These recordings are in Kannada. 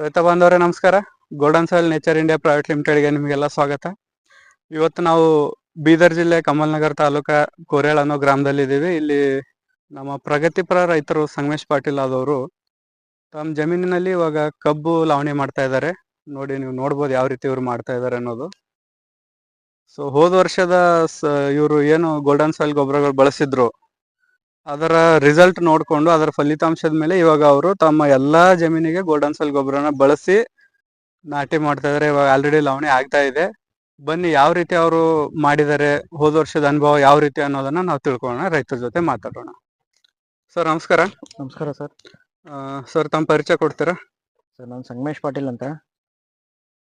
ರೈತ ಬಾಂಧವರೇ, ನಮಸ್ಕಾರ. Golden soil nature India private ಲಿಮಿಟೆಡ್ಗೆ ನಿಮಗೆಲ್ಲ ಸ್ವಾಗತ. ಇವತ್ತು ನಾವು ಬೀದರ್ ಜಿಲ್ಲೆ ಕಮಲ್ನಗರ್ ತಾಲೂಕಾ ಕೋರೇಳ ಅನ್ನೋ ಗ್ರಾಮದಲ್ಲಿ ಇಲ್ಲಿ ನಮ್ಮ ಪ್ರಗತಿಪರ ರೈತರು ಸಂಗಮೇಶ್ ಪಾಟೀಲ್ ಆದವರು ತಮ್ಮ ಜಮೀನಿನಲ್ಲಿ ಇವಾಗ ಕಬ್ಬು ಲಾವಣಿ ಮಾಡ್ತಾ ಇದ್ದಾರೆ. ನೋಡಿ, ನೀವು ನೋಡ್ಬೋದು ಯಾವ ರೀತಿ ಇವ್ರು ಮಾಡ್ತಾ ಇದ್ದಾರೆ ಅನ್ನೋದು. ಸೊ ಹೋದ ವರ್ಷದ ಇವರು ಏನು ಗೋಲ್ಡನ್ ಸಾಯಿಲ್ ಗೊಬ್ಬರಗಳು ಬಳಸಿದ್ರು. ಅದರ ರಿಸಲ್ಟ್ ನೋಡಿಕೊಂಡು ಅದರ ಫಲಿತಾಂಶದ ಮೇಲೆ ಇವಾಗ ಅವರು ತಮ್ಮ ಎಲ್ಲಾ ಜಮೀನಿಗೆ ಗೋಲ್ಡನ್ ಸೆಲ್ ಗೊಬ್ಬರನ ಬಳಸಿ ನಾಟಿ ಮಾಡ್ತಾ ಇದಾರೆ. ಇವಾಗ ಆಲ್ರೆಡಿ ಲವಣೆ ಆಗ್ತಾ ಇದೆ. ಬನ್ನಿ ಯಾವ ರೀತಿ ಅವರು ಮಾಡಿದ್ದಾರೆ ಹೋದ ವರ್ಷದ ಅನುಭವ ಯಾವ ರೀತಿ ಅನ್ನೋದನ್ನ ನಾವು ತಿಳ್ಕೊಳ್ಳೋಣ. ರೈತರ ಜೊತೆ ಮಾತಾಡೋಣ. ಸರ್ ನಮಸ್ಕಾರ. ನಮಸ್ಕಾರ ಸರ್. ಸರ್ ತಮ್ಮ ಪರಿಚಯ ಕೊಡ್ತೀರಾ? ಸರ್ ನಾನು ಸಂಗಮೇಶ್ ಪಾಟೀಲ್ ಅಂತ.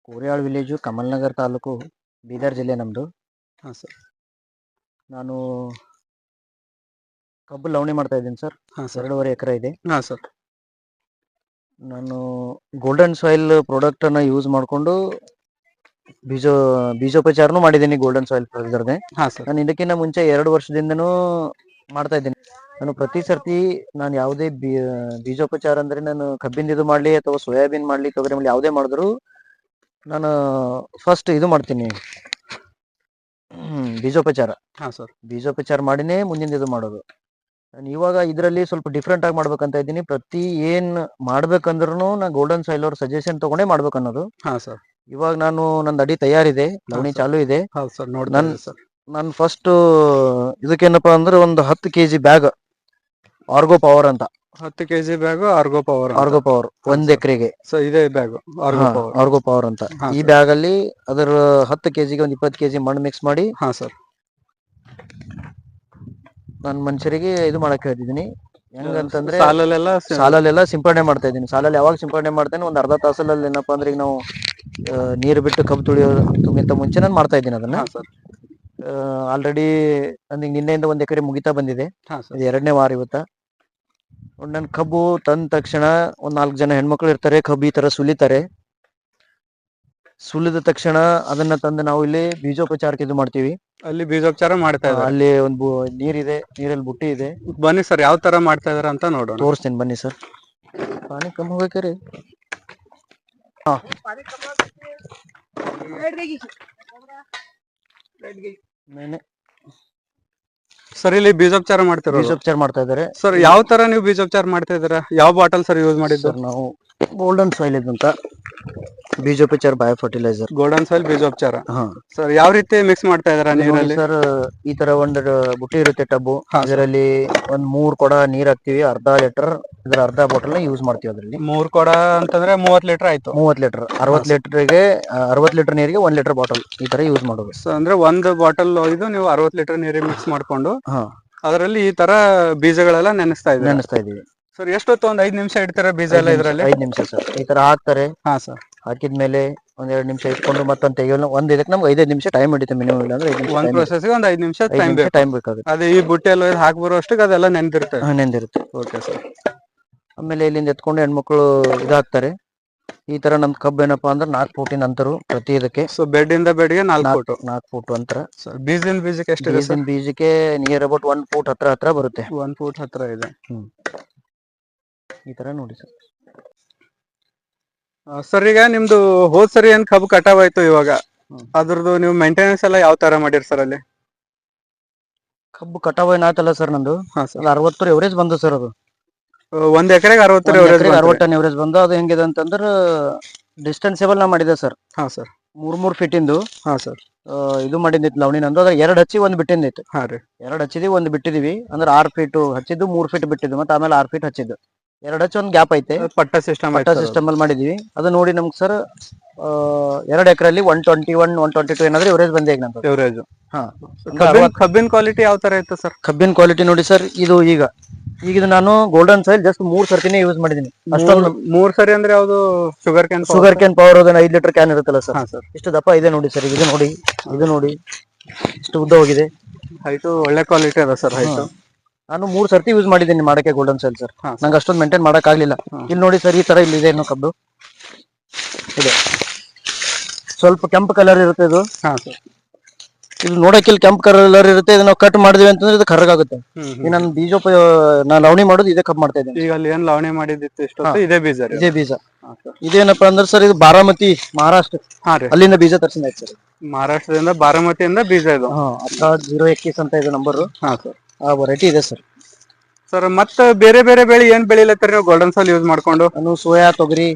ಕೋರಿಯಾಳ್ ವಿಲೇಜು ಕಮಲ್ನಗರ್ ತಾಲೂಕು ಬೀದರ್ ಜಿಲ್ಲೆ ನಮ್ಮದು ಹಾಂ ಸರ್. ನಾನು ಕಬ್ಬು ಲವಣಿ ಮಾಡ್ತಾ ಇದ್ದೀನಿ ಸರ್. ಹಾಂ ಸರ್. ಎರಡೂವರೆ ಎಕರೆ ಇದೆ. ಹಾಂ ಸರ್. ನಾನು ಗೋಲ್ಡನ್ ಸಾಯಿಲ್ ಪ್ರಾಡಕ್ಟನ್ನು ಯೂಸ್ ಮಾಡಿಕೊಂಡು ಬೀಜ ಬೀಜೋಪಚಾರನೂ ಮಾಡಿದ್ದೀನಿ ಗೋಲ್ಡನ್ ಸಾಯಿಲ್ ಫರ್ದರ್ದೆ ಹಾಂ ಸರ್. ನಾನು ಇದಕ್ಕಿಂತ ಮುಂಚೆ ಎರಡು ವರ್ಷದಿಂದನೂ ಮಾಡ್ತಾ ಇದ್ದೀನಿ. ನಾನು ಪ್ರತಿ ಸರ್ತಿ ನಾನು ಯಾವುದೇ ಬೀಜೋಪಚಾರ ಅಂದ್ರೆ ನಾನು ಕಬ್ಬಿಂದ ಇದು ಮಾಡಲಿ ಅಥವಾ ಸೋಯಾಬೀನ್ ಮಾಡ್ಲಿ ತೊಗರಿ ಮಾಡಲಿ ಯಾವುದೇ ಮಾಡಿದ್ರು ನಾನು ಫಸ್ಟ್ ಇದು ಮಾಡ್ತೀನಿ. ಹ್ಮ್, ಬೀಜೋಪಚಾರ. ಹಾಂ ಸರ್. ಬೀಜೋಪಚಾರ ಮಾಡಿನೇ ಮುಂದಿನ ಇದು ಮಾಡೋದು. ನಾನು ಇವಾಗ ಇದರಲ್ಲಿ ಸ್ವಲ್ಪ ಡಿಫ್ರೆಂಟ್ ಆಗಿ ಮಾಡ್ಬೇಕಂತ ಇದ್ದೀನಿ. ಪ್ರತಿ ಏನ್ ಮಾಡ್ಬೇಕಂದ್ರೂ ನಾ ಗೋಲ್ಡನ್ ಸಾಯಿಲ್ ಅವ್ರ ಸಜೆಷನ್ ತಗೊಂಡೇ ಮಾಡ್ಬೇಕು ಅನ್ನೋದು ಹಾಂ ಸರ್ ಇವಾಗ ನಾನು ನಂದು ಅಡಿ ತಯಾರಿದೆ ಲವಣಿ. ಚಾಲು ಇದೆ. ಹೌದು ಸರ್ ನೋಡಿ ನನ್- ಸರ್ ನಾನು ಫಸ್ಟ್ ಇದಕ್ಕೇನಪ್ಪಾ ಅಂದ್ರೆ ಒಂದು ಹತ್ತು K G bag Argo power ಅಂತ. ಹತ್ತು K G bag Argo power Argo power ಒಂದ್ sir. ಎಕರೆಗೆ. ಸೊ ಇದೇ bag Argo power Argo power ಅಂತ. ಹಾ, ಈ sir. ಬ್ಯಾಗ್ ಅಲ್ಲಿ ಅದರ ಹತ್ತು ಕೆಜಿಗೆ ಒಂದ್ ಇಪ್ಪತ್ತು ಕೆಜಿ ಮಣ್ಣು ಮಿಕ್ಸ್ ಮಾಡಿ ಹಾ ಸರ್ ನಾನು ಮನುಷ್ಯರಿಗೆ ಇದು ಮಾಡಕ್ ಹೇಳ್ತಿದ್ದೀನಿ. ಹೆಂಗಂತಂದ್ರೆ ಸಾಲಲ್ಲೆಲ್ಲ ಸಾಲಲ್ಲೆಲ್ಲ ಸಿಂಪಡಣೆ ಮಾಡ್ತಾ ಇದೀನಿ ಸಾಲಲ್ಲಿ ಯಾವಾಗ ಸಿಂಪಡಣೆ ಮಾಡ್ತೇನೆ ಒಂದ್ ಅರ್ಧ ತಾಸಲ್ಲಿ ಏನಪ್ಪಾ ಅಂದ್ರೆ ಈಗ ನಾವು ನೀರು ಬಿಟ್ಟು ಕಬ್ಬು ತುಳಿಯೋದಕ್ಕಿಂತ ಮುಂಚೆ ನಾನು ಮಾಡ್ತಾ ಇದ್ದೀನಿ ಅದನ್ನ. ಸರ್. ಆಲ್ರೆಡಿ ನಂದು ನಿನ್ನೆಯಿಂದ ಒಂದ್ ಎಕರೆ ಮುಗಿತಾ ಬಂದಿದೆ. ಇದು ಎರಡನೇ ವಾರ ಇವತ್ತ. ನನ್ ಕಬ್ಬು ತಂದ ತಕ್ಷಣ ಒಂದ್ ನಾಲ್ಕು ಜನ ಹೆಣ್ಮಕ್ಳು ಇರ್ತಾರೆ ಕಬ್ಬು ಈ ತರ ಸುಲಿತಾರೆ. ಸುಲಿದ ತಕ್ಷಣ ಅದನ್ನ ತಂದು ನಾವು ಇಲ್ಲಿ ಬೀಜೋಪಚಾರಕ್ಕೆ ಇದು ಮಾಡ್ತೀವಿ. ಅಲ್ಲಿ ಬೀಜೋಪಚಾರ ಮಾಡ್ತಾ ಇದ್ದಾರೆ. ಅಲ್ಲಿ ಒಂದು ನೀರಿದೆ ನೀರಲ್ಲಿ ಬುಟ್ಟಿ ಇದೆ. ಬನ್ನಿ ಸರ್ ಯಾವ ತರ ಮಾಡ್ತಾ ಇದಾರೆ ಅಂತ ನೋಡೋಣ. ತೋರಿಸ್ತೀನಿ ಬನ್ನಿ ಸರ್. ಪಾನಿ ಕಮ್ಮಿ ಹೋಗ್ಬೇಕ್ರಿ ಹಾ. ಸರ್ ಇಲ್ಲಿ ಬೀಜೋಪಚಾರ ಮಾಡ್ತಾರೆ ಬೀಜೋಪಚಾರ ಮಾಡ್ತಾ ಇದ್ದಾರೆ. ಸರ್ ಯಾವ ತರ ನೀವು ಬೀಜೋಪಚಾರ ಮಾಡ್ತಾ ಇದ್ದೀರಾ? ಯಾವ ಬಾಟಲ್ ಸರ್ ಯೂಸ್ ಮಾಡಿದ್ದು? ನಾವು ಗೋಲ್ಡನ್ ಸಾಯಿಲ್ ಅಂತ ಬೀಜೋಪಚಾರ ಬಯೋ ಫರ್ಟಿಲೈಸರ್ ಗೋಲ್ಡನ್ ಸಾಯಿಲ್ ಬೀಜೋಪಚಾರ. ಹಾ. ಸರ್ ಯಾವ ರೀತಿ ಮಿಕ್ಸ್ ಮಾಡ್ತಾ ಇದಾರ ನೀರಲ್ಲಿ? ಸರ್ ಈ ತರ ಒಂದು ಬುಟ್ಟಿ ಇರುತ್ತೆ ಟಬ್ಬು ಅದರಲ್ಲಿ ಒಂದ್ ಮೂರ್ ಕೊಡ ನೀರ್ ಹಾಕ್ತಿವಿ ಅರ್ಧ ಲೀಟರ್ ಇದ್ರ ಅರ್ಧ ಬಾಟಲ್ ಯೂಸ್ ಮಾಡ್ತೀವಿ ಅದ್ರಲ್ಲಿ. ಮೂರ್ ಕೊಡ ಅಂತಂದ್ರೆ ಮೂವತ್ ಲೀಟರ್ ಆಯ್ತು. ಮೂವತ್ ಲೀಟರ್ ಅರವತ್ ಲೀಟರ್ಗೆ ಅರವತ್ ಲೀಟರ್ ನೀರಿಗೆ ಒಂದ್ ಲೀಟರ್ ಬಾಟಲ್ ಈ ತರ ಯೂಸ್ ಮಾಡೋದು. ಸೊ ಅಂದ್ರೆ ಒಂದು ಬಾಟಲ್ ಇದು ನೀವು ಅರವತ್ ಲೀಟರ್ ನೀರಿಗೆ ಮಿಕ್ಸ್ ಮಾಡ್ಕೊಂಡು ಹಾ. ಅದರಲ್ಲಿ ಈ ತರ ಬೀಜಗಳೆಲ್ಲ ನೆನೆಸ್ತಾ ಇದ್ದೀವಿ ನೆನೆಸ್ತಾ ಇದೀವಿ ಸರ್ ಎಷ್ಟೊತ್ತು ಒಂದ್ ಐದ್ ನಿಮಿಷ ಇಡ್ತಾರೆ ಬೀಜ ಎಲ್ಲ ಇದ್ರಲ್ಲಿ? ಐದ್ ನಿಮಿಷ ಸರ್ ಈ ತರ ಹಾಕ್ತಾರೆ. ಹಾ ಸರ್ ಹಾಕಿದ್ಮೇಲೆ ಒಂದ್ ಒಂದೆರಡು ನಿಮಿಷ ಇಟ್ಕೊಂಡು ಮತ್ತೊಂದು ತೆಗಿಯೋಲ್ಲ ಒಂದ್ ಇದಕ್ಕೆ ನಮ್ಗೆ ಐದೈದು ನಿಮಿಷ ಟೈಮ್ ಹಿಡಿತೆ ಮಿನಿಮಮ್ ಇಲ್ಲ ಅಂದ್ರೆ ನಿಮಿಷ ಒಂದ್ time ಪ್ರೊಸೆಸ್ ಒಂದ್ ಐದ್ ನಿಮಿಷ ಟೈಮ್ ಬೇಕು. ಟೈಮ್ ಬೇಕಾಗುತ್ತೆ. ಅದೇ ಈ ಬುಟ್ಟಿಯಲ್ಲಿ ಹಾಕಿ ಬರೋ ಅಷ್ಟಕ್ಕೆ ಅದೆಲ್ಲ ನೆನ್ದಿರುತ್ತೆ. ಹಾ, ನೆಂದಿರುತ್ತೆ ಓಕೆ ಸರ್ ಆಮೇಲೆ ಇಲ್ಲಿಂದ ಎತ್ಕೊಂಡು ಹೆಣ್ಮಕ್ಳು ಇದಾಗ್ತಾರೆ. ಈ ತರ ನಮ್ ಕಬ್ಬು ಏನಪ್ಪಾ ಅಂದ್ರೆ ನಾಲ್ಕು ಫೂಟಿನ ಅಂತರು ಪ್ರತಿ ಇದಕ್ಕೆ ಸೊ ಬೆಡ್ ಇಂದ ಬೆಡ್ಗೆ ನಾಲ್ಕು ಫೂಟ್. ನಾಲ್ಕು ಫೂಟ್ ಅಂತರ. ಸರ್ ಬೀಜದಿಂದ ಬೀಜಕ್ಕೆ ಎಷ್ಟಿದೆ ಸರ್ ಬೀಜದ ಬೀಜಕ್ಕೆ ನಿಯರ್ ಅಬೌಟ್ ಒನ್ ಫೂಟ್ ಹತ್ರ ಹತ್ರ ಬರುತ್ತೆ. ಒಂದ್ ಫೂಟ್ ಹತ್ರ ಇದೆ. ಈ ತರ ನೋಡಿ ಸರ್ ಸರ್ ಈಗ ನಿಮ್ದು ಹೋದ್ ಸರಿ ಏನ್ ಕಬ್ಬು ಕಟಾವ್ ಆಯ್ತು ಇವಾಗ. ಅದ್ರದ್ದು ನೀವು ಮೇಂಟೆನೆನ್ಸ್ ಎಲ್ಲ ಯಾವ ತರ ಮಾಡಿರ್ ಸರ್ ಅಲ್ಲಿ? ಕಬ್ಬು ಕಟಾವ್ ಏನಾಯ್ತಲ್ಲ ಸರ್ ನಂದು? ಅರವತ್ತರ ಎವರೇಜ್ ಬಂದು ಸರ್ ಅದು. ಒಂದ್ ಎಕರೆಗೆ ಅರವತ್ತರ ಅರವತ್ತು ಟನ್ ಎವರೇಜ್ ಬಂದು ಅದು ಹೆಂಗಿದೆ ಅಂತಂದ್ರ ಡಿಸ್ಟೆನ್ಸೇಬಲ್ ನಾ ಮಾಡಿದೆ ಸರ್. ಹಾ ಸರ್. ಮೂರ್ ಮೂರ್ ಫೀಟ್ ಇಂದು. ಹಾ ಸರ್. ಇದು ಮಾಡಿದ್ದಿತ್ತು ಲವಣಿ ನಂದು ಅದ್ರ ಎರಡ್ ಹಚ್ಚಿ ಒಂದ್ ಬಿಟ್ಟಿಂದಿತ್ತು ಹಾ ರೀ. ಎರಡ್ ಹಚ್ಚಿದ್ವಿ ಒಂದ್ ಬಿಟ್ಟಿದೀವಿ. ಅಂದ್ರೆ ಆರ್ ಫೀಟ್ ಹಚ್ಚಿದ್ದು ಮೂರ್ ಫೀಟ್ ಬಿಟ್ಟಿದ್ದು. ಮತ್ತೆ ಆಮೇಲೆ ಆರ್ ಫೀಟ್ ಹಚ್ಚಿದ್ದು. ಎರಡ್ ಹಚ್ಚ ಒಂದು ಗ್ಯಾಪ್ ಐತೆ. ಪಟ್ಟ ಸಿಸ್ಟಮ್ ಪಟ್ಟ ಸಿಸ್ಟಮ್ ಅಲ್ಲಿ ಮಾಡಿದೀವಿ. ಅದು ನೋಡಿ ನಮ್ಗೆ ಸರ್ ಎರಡ್ ಎಕರೆಲ್ಲಿ one twenty one one twenty two ಏನಾದ್ರೆ ಎವರೇಜ್ ಬಂದೇ ಈಗ ಎವರೇಜ್ ಹಾ. ಕಬ್ಬಿನ ಕ್ವಾಲಿಟಿ ಯಾವ ತರ ಇತ್ತು ಸರ್ ಕಬ್ಬಿನ ಕ್ವಾಲಿಟಿ ನೋಡಿ ಸರ್ ಇದು ಈಗ. ಈಗ ಇದು ನಾನು ಗೋಲ್ಡನ್ ಸಾಯಿಲ್ ಜಸ್ಟ್ ಮೂರ್ ಸರ್ತಿನೇ ಯೂಸ್ ಮಾಡಿದೀನಿ. ಅಷ್ಟೊಂದು ಮೂರ್ ಸರಿ ಅಂದ್ರೆ ಯಾವ್ದು sugar can sugar can power ಅದನ್ನ ಐದ್ ಲೀಟರ್ ಕ್ಯಾನ್ ಇರುತ್ತಲ್ಲ ಸರ್ ಹಾ ಸರ್ ಇಷ್ಟು ದಪ್ಪ ಇದೆ ನೋಡಿ ಸರ್ ಇದು ನೋಡಿ ಇದು ನೋಡಿ. ಇಷ್ಟು ಉದ್ದ ಹೋಗಿದೆ. ಹೈಟು ಒಳ್ಳೆ ಕ್ವಾಲಿಟಿ ಅದ ಸರ್ ಹೈಟು ನಾನು ಮೂರ್ ಸರ್ತಿ ಯೂಸ್ ಮಾಡಿದ್ದೀನಿ ಮಾಡಕ್ಕೆ ಗೋಲ್ಡನ್ ಸೆಲ್ ಸರ್ ಹಾ ನಂಗೆ ಅಷ್ಟೊಂದು ಮೇಂಟೈನ್ ಮಾಡಕ್ ಆಗ್ಲಿಲ್ಲ ಇಲ್ಲಿ ನೋಡಿ ಸರ್ ಈ ತರ ಇಲ್ಲಿ ಇದೆ ಇನ್ನು ಕಬ್ಬು ಇದೆ. ಸ್ವಲ್ಪ ಕೆಂಪು ಕಲರ್ ಇರುತ್ತೆ ಇದು. ಹಾ ಸರ್ ಇದು ನೋಡಕ್ಕೆ ಇಲ್ಲಿ ಕೆಂಪ್ ಕಲರ್ ಇರುತ್ತೆ. ಇದನ್ನ ಕಟ್ ಮಾಡಿದ್ವಿ ಅಂತಂದ್ರೆ ಇದು ಕರ್ರಗಾಗುತ್ತೆ ಆಗುತ್ತೆ ಈಗ ನಾನು ಬೀಜೋಪ ನಾ ಲವಣಿ ಮಾಡೋದು ಇದೇ ಕಪ್ ಮಾಡ್ತಾ ಇದ್ದೀನಿ. ಈಗ ಅಲ್ಲಿ ಏನ್ ಲಾವಣಿ ಮಾಡಿದ್ದಿತ್ತು ಇದೇ ಬೀಜ ರೀ ಇದೇ ಬೀಜ. ಹಾ ಸರ್ ಇದೇನಪ್ಪಾ ಅಂದ್ರೆ ಸರ್ ಇದು ಬಾರಾಮತಿ ಮಹಾರಾಷ್ಟ್ರ. ಹಾ ರೀ. ಅಲ್ಲಿಂದ ಬೀಜ ತರ್ಸಿನ ಸರ್ ಮಹಾರಾಷ್ಟ್ರದಿಂದ ಬಾರಾಮತಿಯಿಂದ ಬೀಜ ಇದು. ಹಾ ಅಕ್ಕ ಜೀರೋ ಎಕ್ಕಿಸ್ ಅಂತ ಇದೆ ನಂಬರ್ ಹಾ ಸರ್ ಆ ವೆರೈಟಿ ಇದೆ ಸರ್ ಸರ್ ಮತ್ತ ಬೇರೆ ಬೇರೆ ಬೆಳೆ ಏನ್ ಬೆಳಿಲತ್ತೀರಿ ನೀವು ಗೋಲ್ಡನ್ ಸಾಲ್ ಯೂಸ್ ಮಾಡ್ಕೊಂಡು? ನಾನು ಸೋಯಾ ತೊಗರಿ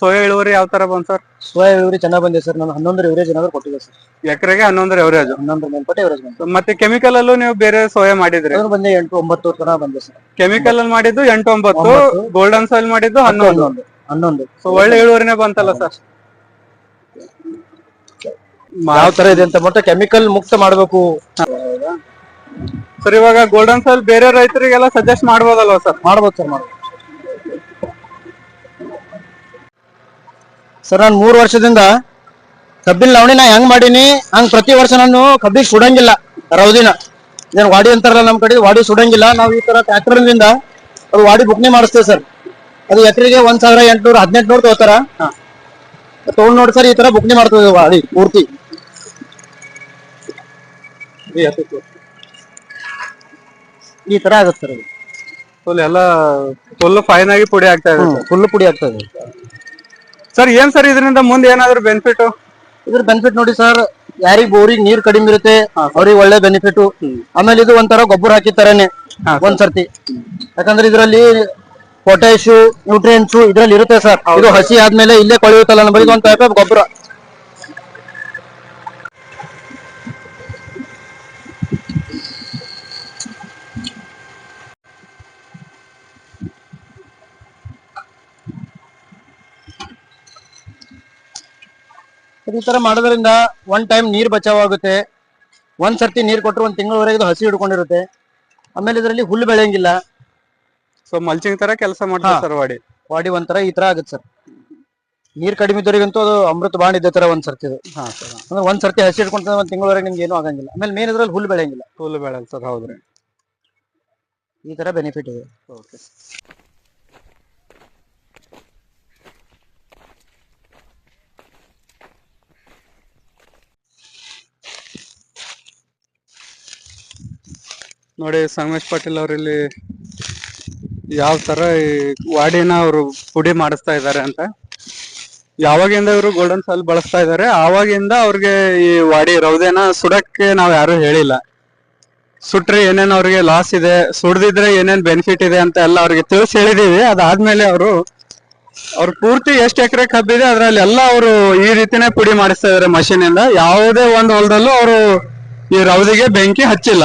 ಸೋಯಾ ಇಳುವರಿ ಯಾವ ತರ ಬಂದ್ ಸರ್ ಸೋಯಾ ಇಳುವರಿ ಚೆನ್ನಾಗಿ ಬಂದಿದೆ ಸರ್ ನಾನು ಹನ್ನೊಂದರ ಎವರೇಜ್ ಏನಾದ್ರು ಕೊಟ್ಟಿದೆ ಸರ್ ಎಕರೆಗೆ ಹನ್ನೊಂದರ ಎವರೇಜ್ ಹನ್ನೊಂದರ ಮೇಲ್ಪಟ್ಟು ಎವರೇಜ್ ಬಂದಿದೆ. ಮತ್ತೆ ಕೆಮಿಕಲ್ ಅಲ್ಲೂ ನೀವು ಬೇರೆ ಸೋಯಾ ಮಾಡಿದ್ರಿ? ಅದನ್ನು ಬಂದೆ ಎಂಟು ಒಂಬತ್ತು ತನಕ ಬಂದೆ ಸರ್ ಕೆಮಿಕಲ್ ಅಲ್ಲಿ ಮಾಡಿದ್ದು ಎಂಟು ಒಂಬತ್ತು. ಗೋಲ್ಡನ್ ಸಾಲ್ ಮಾಡಿದ್ದು ಹನ್ನೊಂದು. ಹನ್ನೊಂದು ಹನ್ನೊಂದು. ಸೊ ಒಳ್ಳೆ ಇಳುವರಿನೇ ಬಂತಲ್ಲ ಸರ್ ಯಾವ ತರ ಇದೆ ಅಂತ ಮತ್ತೆ ಕೆಮಿಕಲ್ ಮುಕ್ತ ಮಾಡಬೇಕು. ಸರ್ ಇವಾಗ ಗೋಲ್ಡನ್ ಸಾಯಿಲ್ ಬೇರೆ ರೈತರಿಗೆಲ್ಲ ಸಜೆಸ್ಟ್ ಮಾಡ್ಬೋದಲ್ವಾ ಸರ್? ಮಾಡ್ಬೋದು ಸರ್ ಮಾಡ ಸರ್ ನಾನು ಮೂರು ವರ್ಷದಿಂದ ಕಬ್ಬಿನ ಲವಣಿ ನಾ ಹೆಂಗ್ ಮಾಡೀನಿ ಹಂಗ್ ಪ್ರತಿ ವರ್ಷ ನಾನು ಕಬ್ಬಿಗೆ ಸುಡಂಗಿಲ್ಲ ರೌದಿನ. ಏನ್ ವಾಡಿ ಅಂತಾರಲ್ಲ ನಮ್ ಕಡೆ ವಾಡಿ ಸುಡಂಗಿಲ್ಲ. ನಾವು ಈ ತರ ಟ್ರ್ಯಾಕ್ಟರ್ನಿಂದ ಅದು ವಾಡಿ ಬುಕ್ನಿ ಮಾಡಿಸ್ತೇವೆ ಸರ್. ಅದು ಎಕರೆಗೆ ಒಂದ್ ಸಾವಿರ ಎಂಟ್ನೂರ ಹದಿನೆಂಟುನೂರು ತಗೋತಾರ. ಹಾ. ತಗೊಂಡ್ ನೋಡಿ ಸರ್ ಈ ತರ ಬುಕ್ನಿ ಮಾಡ್ತೇವೆ ವಾಡಿ ಪೂರ್ತಿ. ಈ ತರ ಆಗುತ್ತೆ ಸರ್ ಅದು. ಫುಲ್ ಎಲ್ಲ ಫುಲ್ ಫೈನ್ ಆಗಿ ಪುಡಿ ಆಗ್ತಾ ಇದೆ ಫುಲ್ ಪುಡಿ ಆಗ್ತದೆ ಸರ್ ಏನ್ ಸರ್ ಇದರಿಂದ ಮುಂದೆ ಏನಾದ್ರು ಬೆನಿಫಿಟ್ ಇದ್ರ ಬೆನಿಫಿಟ್ ನೋಡಿ ಸರ್ ಯಾರಿಗ್ ಬೋರಿಗೆ ನೀರ್ ಕಡಿಮೆ ಇರುತ್ತೆ ಅವ್ರಿಗೆ ಒಳ್ಳೆ ಬೆನಿಫಿಟ್ ಆಮೇಲೆ ಇದು ಒಂಥರ ಗೊಬ್ಬರ ಹಾಕಿ ತರನೇ ಹಾ, ಒಂದ್ ಸರ್ತಿ ಯಾಕಂದ್ರೆ ಇದರಲ್ಲಿ ಪೊಟ್ಯಾಶು ನ್ಯೂಟ್ರಿಯೆಂಟ್ಸ್ ಇದ್ರಲ್ಲಿ ಇರುತ್ತೆ ಸರ್. ಇದು ಹಸಿ ಆದ್ಮೇಲೆ ಇಲ್ಲೇ ಕೊಳೆಯುತ್ತಲ್ಲ ನಮಗೆ ಒಂದ್ ಟೈಪ್ ಆಫ್ ಗೊಬ್ಬರ. ಈ ತರ ಮಾಡೋದ್ರಿಂದ ಒನ್ ಟೈಮ್ ನೀರ್ ಬಚಾವ್ ಆಗುತ್ತೆ ಒಂದ್ ಸರ್ತಿ ನೀರ್ ಕೊಟ್ಟರೆ ಒಂದ್ ತಿಂಗಳವರೆಗೆ ಇದು ಹಸಿ ಹಿಡ್ಕೊಂಡಿರುತ್ತೆ. ಆಮೇಲೆ ಇದರಲ್ಲಿ ಹುಲ್ಲು ಬೆಳೆಯಂಗಿಲ್ಲ. ಸೊ ಮಲ್ಚಿಂಗ್ ತರ ಕೆಲಸ ಮಾಡ್ತಾರೆ ವಾಡಿ ಸರ್ ವಾಡಿ? ವಾಡಿ ಒಂಥರ ಈ ತರ ಆಗುತ್ತೆ ಸರ್ ನೀರ್ ಕಡಿಮೆ ಇದ್ದವರಿಗಂತೂ ಅದು ಅಮೃತ ಬಾಂಡ್ ಇದ್ದ ತರ ಒಂದ್ ಸರ್ತಿ ಇದು. ಅಂದ್ರೆ ಒಂದ್ ಸರ್ತಿ ಹಸಿ ಹಿಡ್ಕೊಂಡ್ರೆ ಒಂದ್ ತಿಂಗಳವರೆಗೆ ನಿಮ್ಗೆ ಏನು ಆಗಂಗಿಲ್ಲ. ಆಮೇಲೆ ಮೇನ್ ಇದ್ರಲ್ಲಿ ಹುಲ್ಲು ಬೆಳೆಯಂಗಿಲ್ಲ. ಹುಲ್ಲು ಬೆಳೆಯಲ್ಲ ಸರ್ ಹೌದ್ರಿ ಈ ತರ ಬೆನಿಫಿಟ್ ಇದೆ. ಓಕೆ ನೋಡಿ ಸಂಗಮೇಶ್ ಪಾಟೀಲ್ ಅವ್ರು ಇಲ್ಲಿ ಯಾವ ತರ ಈ ವಾಡಿನ ಅವರು ಪುಡಿ ಮಾಡಿಸ್ತಾ ಇದ್ದಾರೆ ಅಂತ. ಯಾವಾಗಿಂದ ಇವರು ಗೋಲ್ಡನ್ ಸಾಲ್ ಬಳಸ್ತಾ ಇದ್ದಾರೆ ಆವಾಗಿಂದ ಅವ್ರಿಗೆ ಈ ವಾಡಿ ರೌದೆನ ಸುಡಕ್ಕೆ ನಾವ್ ಯಾರು ಹೇಳಿಲ್ಲ. ಸುಟ್ರೆ ಏನೇನ್ ಅವ್ರಿಗೆ ಲಾಸ್ ಇದೆ, ಸುಡ್ದಿದ್ರೆ ಏನೇನ್ ಬೆನಿಫಿಟ್ ಇದೆ ಅಂತ ಎಲ್ಲ ಅವ್ರಿಗೆ ತಿಳಿಸಿ ಹೇಳಿದೀವಿ. ಅದಾದ್ಮೇಲೆ ಅವರು, ಅವ್ರ ಪೂರ್ತಿ ಎಷ್ಟು ಎಕರೆ ಕಬ್ಬಿದೆ ಅದ್ರಲ್ಲಿ ಎಲ್ಲ ಅವರು ಈ ರೀತಿನೇ ಪುಡಿ ಮಾಡಿಸ್ತಾ ಇದಾರೆ ಮಷೀನ್ ಇಂದ ಯಾವುದೇ ಒಂದು ಹೊಲದಲ್ಲೂ ಅವರು ಈ ರೌದಿಗೆ ಬೆಂಕಿ ಹಚ್ಚಿಲ್ಲ.